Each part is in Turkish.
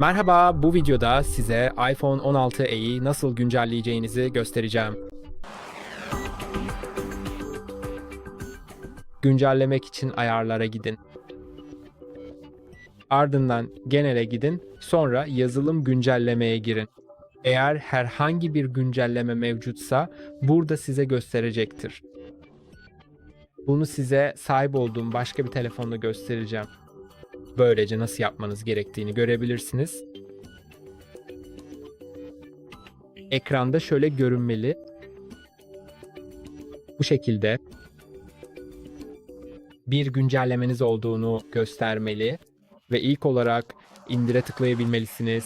Merhaba, bu videoda size iPhone 16e'yi nasıl güncelleyeceğinizi göstereceğim. Güncellemek için ayarlara gidin. Ardından genele gidin, sonra yazılım güncellemeye girin. Eğer herhangi bir güncelleme mevcutsa burada size gösterecektir. Bunu size sahip olduğum başka bir telefonla göstereceğim. Böylece nasıl yapmanız gerektiğini görebilirsiniz. Ekranda şöyle görünmeli. Bu şekilde bir güncellemeniz olduğunu göstermeli ve ilk olarak indire tıklayabilmelisiniz.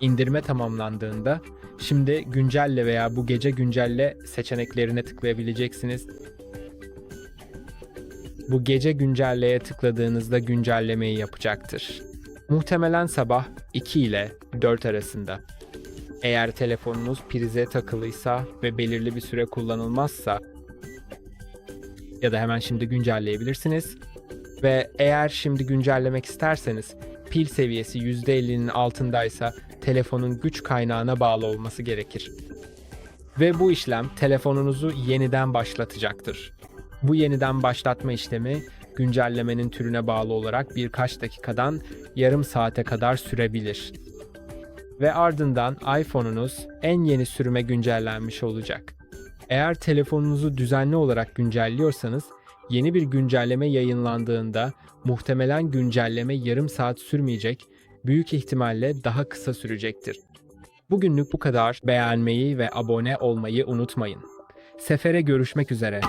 İndirme tamamlandığında şimdi güncelle veya bu gece güncelle seçeneklerine tıklayabileceksiniz. Bu gece güncelleye tıkladığınızda güncellemeyi yapacaktır. Muhtemelen sabah 2 ile 4 arasında. Eğer telefonunuz prize takılıysa ve belirli bir süre kullanılmazsa ya da hemen şimdi güncelleyebilirsiniz. Ve eğer şimdi güncellemek isterseniz pil seviyesi %50'nin altındaysa telefonun güç kaynağına bağlı olması gerekir. Ve bu işlem telefonunuzu yeniden başlatacaktır. Bu yeniden başlatma işlemi güncellemenin türüne bağlı olarak birkaç dakikadan yarım saate kadar sürebilir. Ve ardından iPhone'unuz en yeni sürüme güncellenmiş olacak. Eğer telefonunuzu düzenli olarak güncelliyorsanız yeni bir güncelleme yayınlandığında muhtemelen güncelleme yarım saat sürmeyecek, büyük ihtimalle daha kısa sürecektir. Bugünlük bu kadar. Beğenmeyi ve abone olmayı unutmayın. Sefere görüşmek üzere.